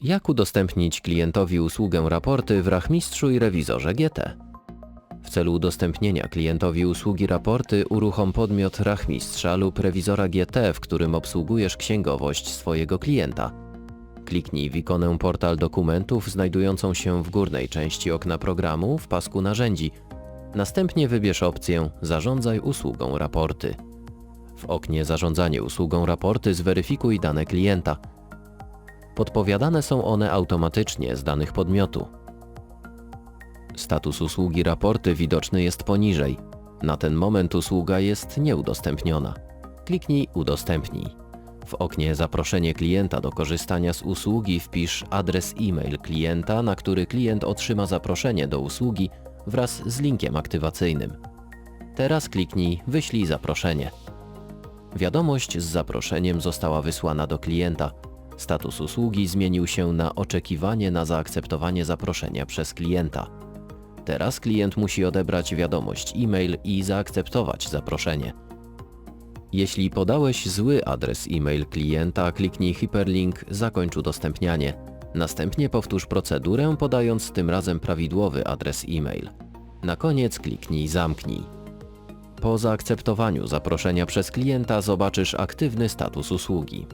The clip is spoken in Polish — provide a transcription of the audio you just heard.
Jak udostępnić klientowi usługę raporty w Rachmistrzu i Rewizorze GT? W celu udostępnienia klientowi usługi raporty uruchom podmiot Rachmistrza lub Rewizora GT, w którym obsługujesz księgowość swojego klienta. Kliknij w ikonę Portal dokumentów znajdującą się w górnej części okna programu w pasku narzędzi. Następnie wybierz opcję Zarządzaj usługą raporty. W oknie Zarządzanie usługą raporty zweryfikuj dane klienta. Podpowiadane są one automatycznie z danych podmiotu. Status usługi raporty widoczny jest poniżej. Na ten moment usługa jest nieudostępniona. Kliknij Udostępnij. W oknie Zaproszenie klienta do korzystania z usługi wpisz adres e-mail klienta, na który klient otrzyma zaproszenie do usługi wraz z linkiem aktywacyjnym. Teraz kliknij Wyślij zaproszenie. Wiadomość z zaproszeniem została wysłana do klienta. Status usługi zmienił się na oczekiwanie na zaakceptowanie zaproszenia przez klienta. Teraz klient musi odebrać wiadomość e-mail i zaakceptować zaproszenie. Jeśli podałeś zły adres e-mail klienta, kliknij hiperlink Zakończ udostępnianie. Następnie powtórz procedurę podając tym razem prawidłowy adres e-mail. Na koniec kliknij Zamknij. Po zaakceptowaniu zaproszenia przez klienta zobaczysz aktywny status usługi.